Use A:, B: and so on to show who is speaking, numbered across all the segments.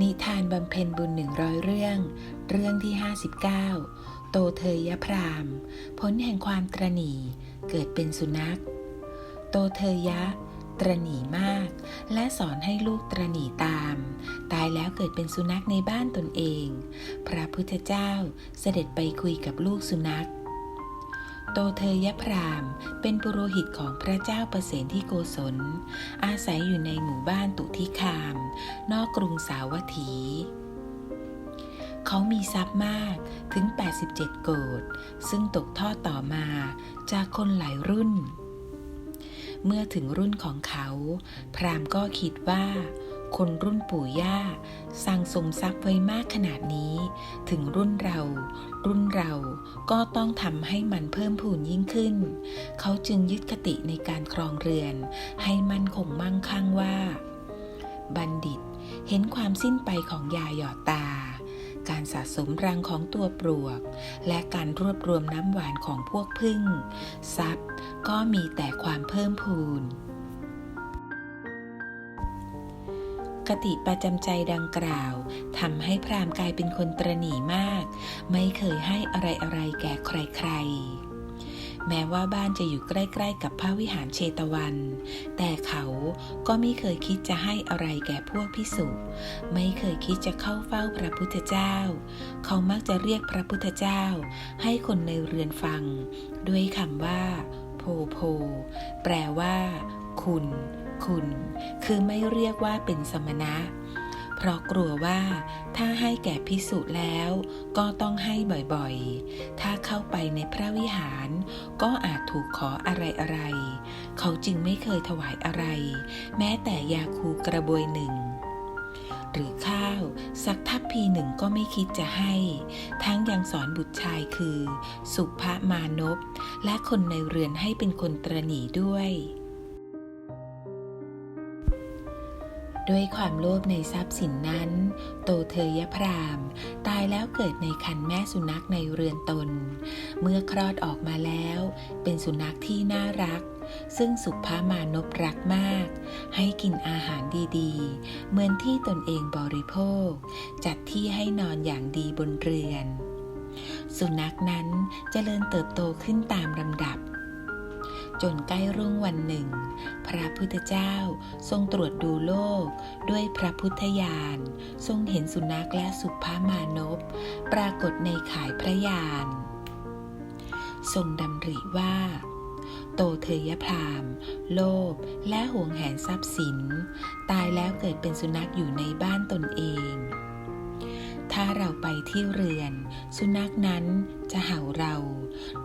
A: นิทานบำเพ็ญบุญหนึ่งร้อยเรื่อง เรื่องที่ 59 โตเทยพรามผลแห่งความตรณีเกิดเป็นสุนัข โตเทยยะ ตรณีมาก และสอนให้ลูกตรณีตาม ตายแล้วเกิดเป็นสุนัขในบ้านตนเอง พระพุทธเจ้าเสด็จไปคุยกับลูกสุนัข โตเทยพรามเป็นปุโรหิตของพระเจ้าประเสนที่โกศล อาศัยอยู่ในหมู่บ้านตุทิคาม นอกกรุงสาวัตถี เขามีทรัพย์มากถึง 87 โกดซึ่งตกทอดต่อมาจากคนหลายรุ่น เมื่อถึงรุ่นของเขา พรามก็คิดว่า คนรุ่นปู่ย่า สั่งสมทรัพย์ไว้มากขนาดนี้ ถึงรุ่นเรา รุ่นเราก็ต้องทำให้มันเพิ่มพูนยิ่งขึ้น เขาจึงยึดคติในการครองเรือน ให้มั่นคงมั่งคั่งว่า บัณฑิตเห็นความสิ้นไปของยาหยอดตา การสะสมรังของตัวปลวก และการรวบรวมน้ำหวานของพวกพึ่ง ทรัพย์ก็มีแต่ความเพิ่มพูน คติประจำใจดังกล่าวทำให้พรามกลายเป็นคนตรณีมาก ไม่เคยให้อะไรๆแก่ใครๆแม้ว่าบ้านจะอยู่ใกล้ ๆ กับพระวิหารเชตวัน แต่เขาก็ไม่เคยคิดจะให้อะไรแก่พวกพิสุไม่เคยคิดจะเข้าเฝ้าพระพุทธเจ้า เขามักจะเรียกพระพุทธเจ้า ให้คนในเรือนฟัง ด้วยคำว่า โพโพ แปลว่า คุณ คุณ คือไม่เรียกว่าเป็นสมณะ เพราะกลัวว่าถ้าให้แก่พิสุแล้ว ก็ต้องให้บ่อยๆ ถ้าเข้าไปในพระวิหาร ก็อาจถูกขออะไรๆ เขาจึงไม่เคยถวายอะไร แม้แต่ยาคูกระบวยหนึ่งหรือข้าวสักทัพพีหนึ่งก็ไม่คิดจะให้ ทั้งยังสอนบุตรชายคือ สุภมานพและคนในเรือนให้เป็นคนตรณีด้วย ด้วยความโลภในทรัพย์สินนั้น โตเทยพราม ตายแล้วเกิดในคันแม่สุนัขในเรือนตน เมื่อคลอดออกมาแล้ว เป็นสุนัขที่น่ารัก ซึ่งสุภามานพรักมาก ให้กินอาหารดีๆ เหมือนที่ตนเองบริโภค จัดที่ให้นอนอย่างดีบนเรือน สุนัขนั้นจเจริญเติบโตขึ้นตามลำดับ จนใกล้รุ่งวันหนึ่ง พระพุทธเจ้าทรงตรวจดูโลก ด้วยพระพุทธญาณทรงเห็นสุนัขและสุภามานพปรากฏในขายพระยานทรงดำริว่า โตเทยพราม โลภและห่วงแหนทรัพย์สิน ตายแล้วเกิดเป็นสุนัขอยู่ในบ้านตนเอง ถ้าเราไปที่เรือน สุนัขนั้นจะเห่าเรา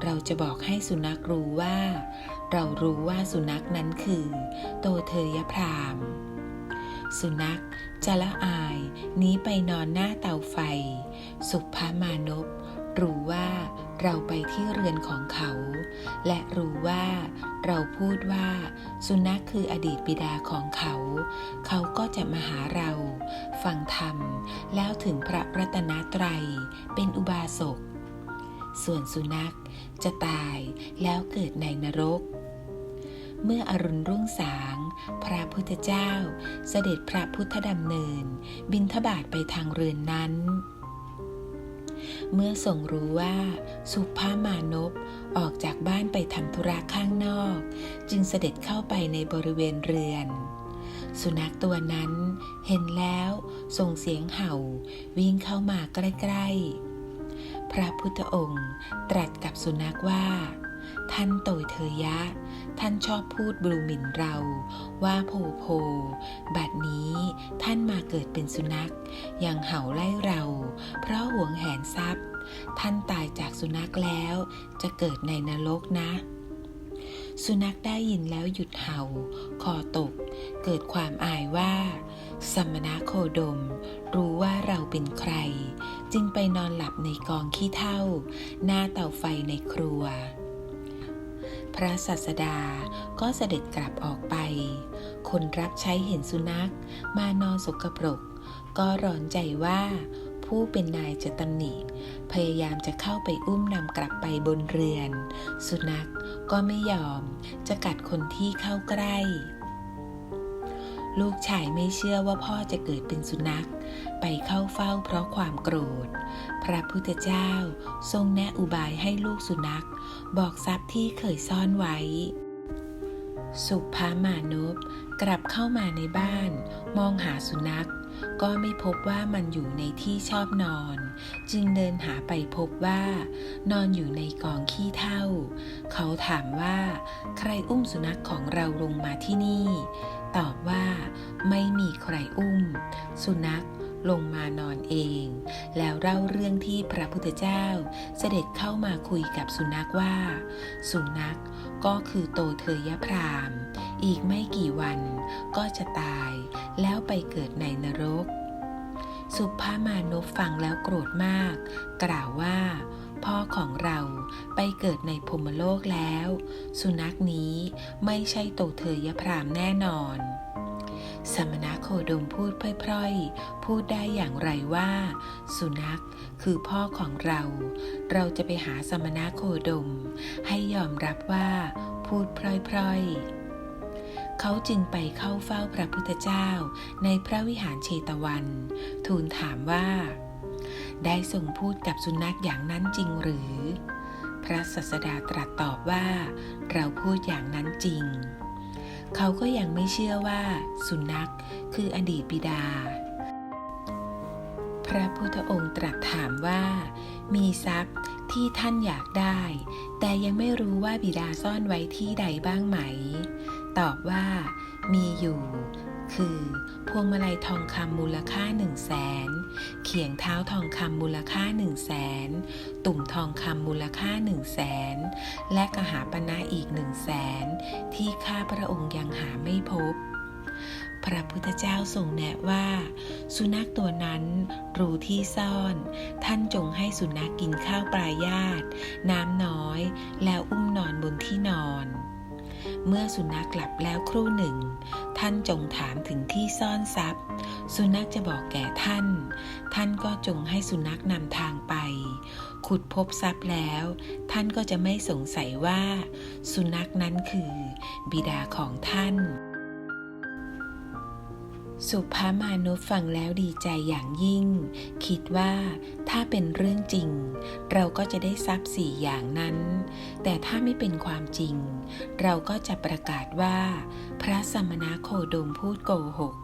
A: เราจะบอกให้สุนัขรู้ว่า เรารู้ว่าสุนัขนั้นคือโตเทยพราม สุนัขจะละอายหนีไปนอนหน้าเตาไฟ สุภามานพรู้ว่าเราไปที่เรือนของเขา และรู้ว่าเราพูดว่าสุนัขคืออดีตบิดาของเขา เขาก็จะมาหาเรา ฟังธรรมแล้วถึงพระรัตนตรัยเป็นอุบาสก ส่วนสุนัขจะตายแล้วเกิดในนรก เมื่ออรุณรุ่งสาง พระพุทธเจ้า เสด็จพระพุทธดำเนิน บินทบาทไปทางเรือนนั้น เมื่อทรงรู้ว่า สุภามานพออกจากบ้านไปทำธุระข้างนอก จึงเสด็จเข้าไปในบริเวณเรือน สุนัขตัวนั้นเห็นแล้วส่งเสียงเห่า วิ่งเข้ามาใกล้ ๆ พระพุทธองค์ตรัสกับสุนัขว่า ท่านโตยเทยะ ท่านชอบพูดบลูหมิ่นเรา ว่าโพโพ บัดนี้ท่านมาเกิดเป็นสุนัข ยังเห่าไล่เรา เพราะหวงแหนทรัพย์ ท่านตายจากสุนัขแล้ว จะเกิดในนรกนะ สุนัขได้ยินแล้วหยุดเห่า คอตก เกิดความอายว่า สมณะโคดม รู้ว่าเราเป็นใคร จึงไปนอนหลับในกองขี้เถ้าหน้าเตาไฟในครัว พระสัสดาก็เสด็จกลับออกไป คนรับใช้เห็นสุนัข มานอนสกปรก ก็ร้อนใจว่า ผู้เป็นนายจะตำหนิ พยายามจะเข้าไปอุ้มนำกลับไปบนเรือน สุนัขก็ไม่ยอม จะกัดคนที่เข้าใกล้ ลูกชายไม่เชื่อว่าพ่อจะเกิดเป็นสุนัข ไปเข้าเฝ้าเพราะความโกรธ พระพุทธเจ้าทรงแนะอุบายให้ลูกสุนัข บอกทรัพย์ที่เคยซ่อนไว้ สุภามานพกลับเข้ามาในบ้าน มองหาสุนัข ก็ไม่พบว่ามันอยู่ในที่ชอบนอน จึงเดินหาไปพบว่า นอนอยู่ในกองขี้เถ้าเขาถามว่า ใครอุ้มสุนัขของเราลงมาที่นี่ ตอบว่าไม่มีใครอุ้ม สุนัขลงมานอนเอง แล้วเล่าเรื่องที่พระพุทธเจ้า เสด็จเข้ามาคุยกับสุนัขว่า สุนัขก็คือโตเทยพรามอีกไม่กี่วันก็จะตายแล้วไปเกิดในนรก สุภามานพฟังแล้วโกรธมาก กล่าวว่า พ่อของเราไปเกิดในพมโลกแล้ว สุนัขนี้ไม่ใช่โตเทยพรามแน่นอน สมณะโคดมพูดพร่อยๆ พูดได้อย่างไรว่า สุนัขคือพ่อของเรา เราจะไปหาสมณะโคดม ให้ยอมรับว่าพูดพร่อยๆเขาจึงไปเข้าเฝ้าพระพุทธเจ้าในพระวิหารเชตวัน ทูลถามว่า ได้ทรงพูดกับสุนัขอย่างนั้นจริงหรือ พระสัสดาตรัสตอบว่า เราพูดอย่างนั้นจริง เขาก็ยังไม่เชื่อว่า สุนัขคืออดีตบิดา พระพุทธองค์ตรัสถามว่า มีทรัพย์ที่ท่านอยากได้ แต่ยังไม่รู้ว่าบิดาซ่อนไว้ที่ใดบ้างไหม ตอบว่า มีอยู่ คือ พวงมาลัยทองคำมูลค่าหนึ่งแสนเขียงเท้าทองคำมูลค่าหนึ่งแสนตุ่มทองคำมูลค่าหนึ่งแสนและกระหาปณะอีกหนึ่งแสนที่ข้าพระองค์ยังหาไม่พบ พระพุทธเจ้าทรงแนะว่า สุนัขตัวนั้นรู้ที่ซ่อน ท่านจงให้สุนัขกกินข้าวปลายาตน้ำน้อย แล้วอุ้มนอนบนที่นอนเมื่อสุนัขหลับแล้วครู่หนึ่ง ท่านจงถามถึงที่ซ่อนทรัพย์ สุนัขจะบอกแก่ท่าน ท่านก็จงให้สุนัขนำทางไป ขุดพบทรัพย์แล้ว ท่านก็จะไม่สงสัยว่า สุนัขนั้นคือ บิดาของท่าน สุภามานพฟังแล้วดีใจอย่างยิ่ง คิดว่าถ้าเป็นเรื่องจริง เราก็จะได้ทรัพย์สี่อย่างนั้น แต่ถ้าไม่เป็นความจริง เราก็จะประกาศว่า พระสมณโคดมพูดโกหก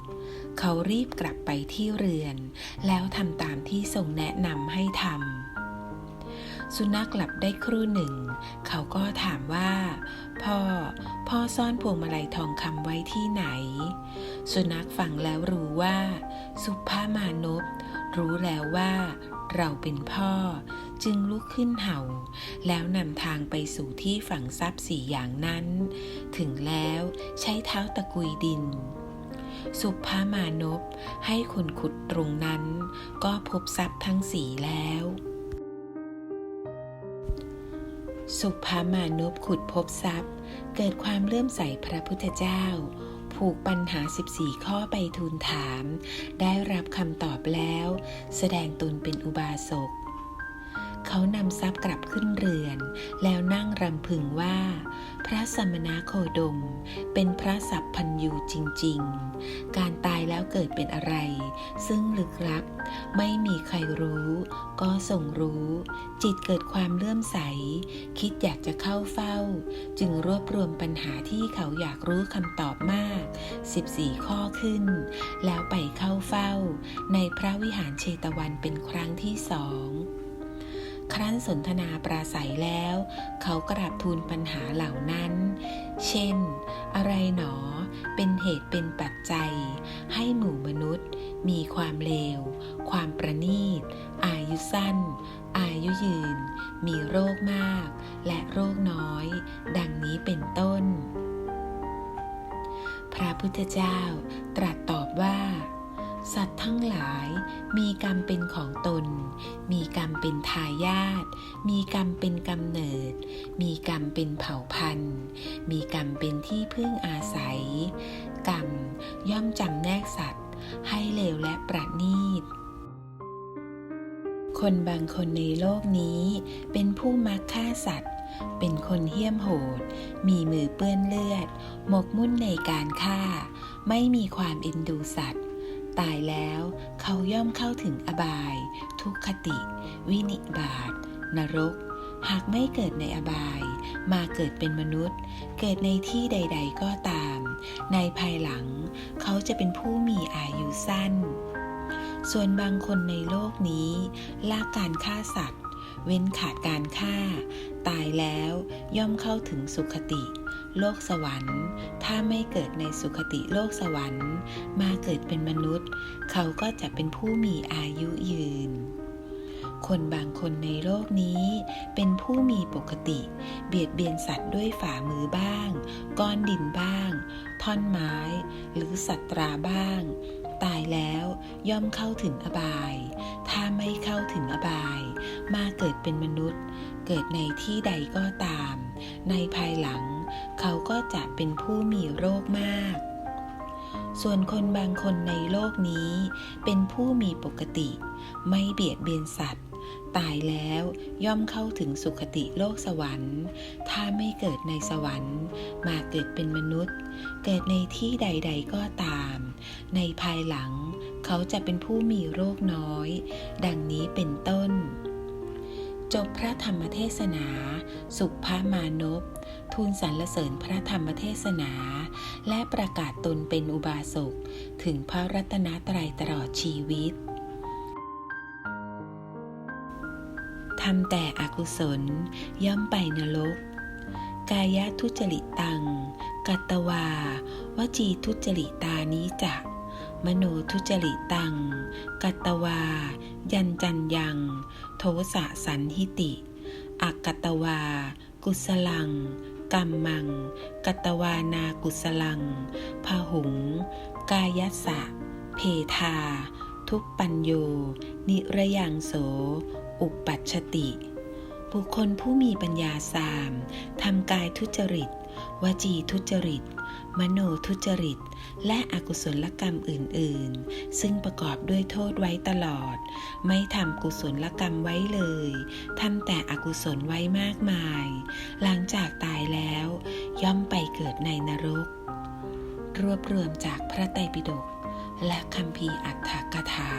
A: เขารีบกลับไปที่เรือน แล้วทำตามที่ทรงแนะนำให้ทำสุนัขหลับได้ครู่หนึ่ง เขาก็ถามว่า พ่อ พ่อซ่อนพวงมาลัยทองคำไว้ที่ไหน สุนัขฟังแล้วรู้ว่า สุภามานพรู้แล้วว่า เราเป็นพ่อ จึงลุกขึ้นเห่า แล้วนำทางไปสู่ที่ฝังทรัพย์สี่อย่างนั้น ถึงแล้วใช้เท้าตะกุยดิน สุภามานพให้คนขุดตรงนั้น ก็พบทรัพย์ทั้งสี่แล้วสุภามานพขุดพบทรัพย์ เกิดความเลื่อมใสพระพุทธเจ้า ผูกปัญหา 14 ข้อไปทูลถาม ได้รับคำตอบแล้ว แสดงตนเป็นอุบาสก เขานำทรัพย์กลับขึ้นเรือน แล้วนั่งรำพึงว่า พระสมณโคดม เป็นพระสัพพัญญูจริง ๆ การตายแล้วเกิดเป็นอะไร ซึ่งลึกลับ ไม่มีใครรู้ ก็ทรงรู้ จิตเกิดความเลื่อมใส คิดอยากจะเข้าเฝ้า จึงรวบรวมปัญหาที่เขาอยากรู้คำตอบมาก 14 ข้อขึ้น แล้วไปเข้าเฝ้า ในพระวิหารเชตวันเป็นครั้งที่สอง ครั้นสนทนาปราศัยแล้ว เขากราบทูลปัญหาเหล่านั้น เช่น อะไรหนอ เป็นเหตุเป็นปัจจัย ให้หมู่มนุษย์ มีความเลว ความประณีต อายุสั้น อายุยืน มีโรคมาก และโรคน้อย ดังนี้เป็นต้น พระพุทธเจ้าตรัสตอบว่า สัตว์ทั้งหลายมีกรรมเป็นของตน มีกรรมเป็นทายาท มีกรรมเป็นกำเนิด มีกรรมเป็นเผ่าพันธุ์ มีกรรมเป็นที่พึ่งอาศัย กรรมย่อมจำแนกสัตว์ ให้เลวและประณีต คนบางคนในโลกนี้เป็นผู้มักฆ่าสัตว์ เป็นคนเหี้ยมโหด มีมือเปื้อนเลือด หมกมุ่นในการฆ่า ไม่มีความเอ็นดูสัตว์ ตายแล้วเขาย่อมเข้าถึงอบาย ทุกขติ วินิบาตนรก หากไม่เกิดในอบาย มาเกิดเป็นมนุษย์ เกิดในที่ใด ๆ ก็ตาม ในภายหลัง เขาจะเป็นผู้มีอายุสั้น ส่วนบางคนในโลกนี้ละการฆ่าสัตว์ เว้นขาดการฆ่า ตายแล้วย่อมเข้าถึงสุขติ โลกสวรรค์ ถ้าไม่เกิดในสุขติโลกสวรรค์ มาเกิดเป็นมนุษย์ เขาก็จะเป็นผู้มีอายุยืน คนบางคนในโลกนี้ เป็นผู้มีปกติ เบียดเบียนสัตว์ด้วยฝ่ามือบ้าง ก้อนดินบ้าง ท่อนไม้ หรือสัตราบ้าง ตายแล้วย่อมเข้าถึงอบาย ถ้าไม่เข้าถึงอบาย มาเกิดเป็นมนุษย์ เกิดในที่ใดก็ตาม ในภายหลัง เขาก็จะเป็นผู้มีโรคมาก ส่วนคนบางคนในโลกนี้ เป็นผู้มีปกติ ไม่เบียดเบียนสัตว์ ตายแล้วย่อมเข้าถึงสุขติโลกสวรรค์ ถ้าไม่เกิดในสวรรค์ มาเกิดเป็นมนุษย์ เกิดในที่ใด ๆก็ตาม ในภายหลังเขาจะเป็นผู้มีโรคน้อย ดังนี้เป็นต้น จบพระธรรมเทศนา สุภามานพทูลสรรเสริญพระธรรมเทศนา และประกาศตนเป็นอุบาสก ถึงพระรัตนตรัยตลอดชีวิตทำแต่อกุศลย่อมไปนรก กายทุจริตตัง กัตตวา วจีทุจริตานิจะ มโนทุจริตตัง กัตตวา ยันจันยัง โทสะสันหิติ อักกัตตวา กุสลัง กัมมัง กัตตวานากุสลังพหุง กายัสะ เพทา ทุปปัญโย นิระยังโส อุปปัชติ บุคคลผู้มีปัญญาสามทำกายทุจริต วจีทุจริต มโนทุจริต และอกุศลกรรมอื่น ๆ ซึ่งประกอบด้วยโทษไว้ตลอด ไม่ทำกุศลกรรมไว้เลยทำแต่อกุศลไว้มากมาย หลังจากตายแล้ว ย่อมไปเกิดในนรก รวบรวมจากพระไตรปิฎกและคัมภีร์อัฏฐกถา